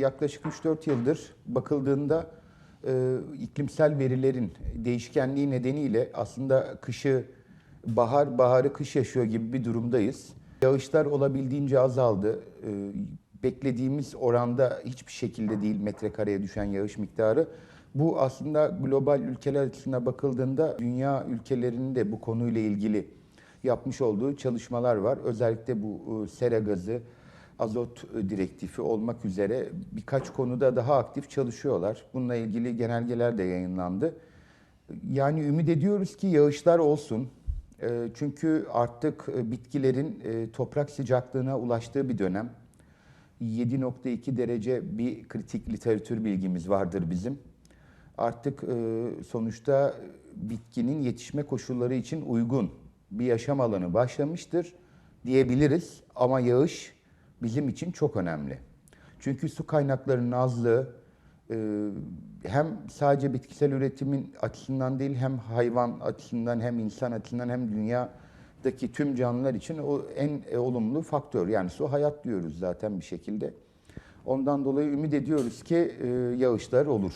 Yaklaşık 3-4 yıldır bakıldığında e, iklimsel verilerin değişkenliği nedeniyle aslında kışı bahar, baharı kış yaşıyor gibi bir durumdayız. Yağışlar olabildiğince azaldı. E, beklediğimiz oranda hiçbir şekilde değil metrekareye düşen yağış miktarı. Bu aslında global ülkeler açısından bakıldığında dünya ülkelerinin de bu konuyla ilgili yapmış olduğu çalışmalar var. Özellikle bu e, sera gazı, azot direktifi olmak üzere birkaç konuda daha aktif çalışıyorlar. Bununla ilgili genelgeler de yayınlandı. Yani ümit ediyoruz ki yağışlar olsun. E, Çünkü artık e, bitkilerin e, toprak sıcaklığına ulaştığı bir dönem. 7.2 derece bir kritik literatür bilgimiz vardır bizim. Artık e, sonuçta bitkinin yetişme koşulları için uygun bir yaşam alanı başlamıştır diyebiliriz. Ama yağış bizim için çok önemli. Çünkü su kaynaklarının azlığı e, hem sadece bitkisel üretimin açısından değil hem hayvan açısından hem insan açısından hem dünyadaki tüm canlılar için o en e, olumlu faktör. Yani su hayat diyoruz zaten bir şekilde. Ondan dolayı ümit ediyoruz ki e, yağışlar olur.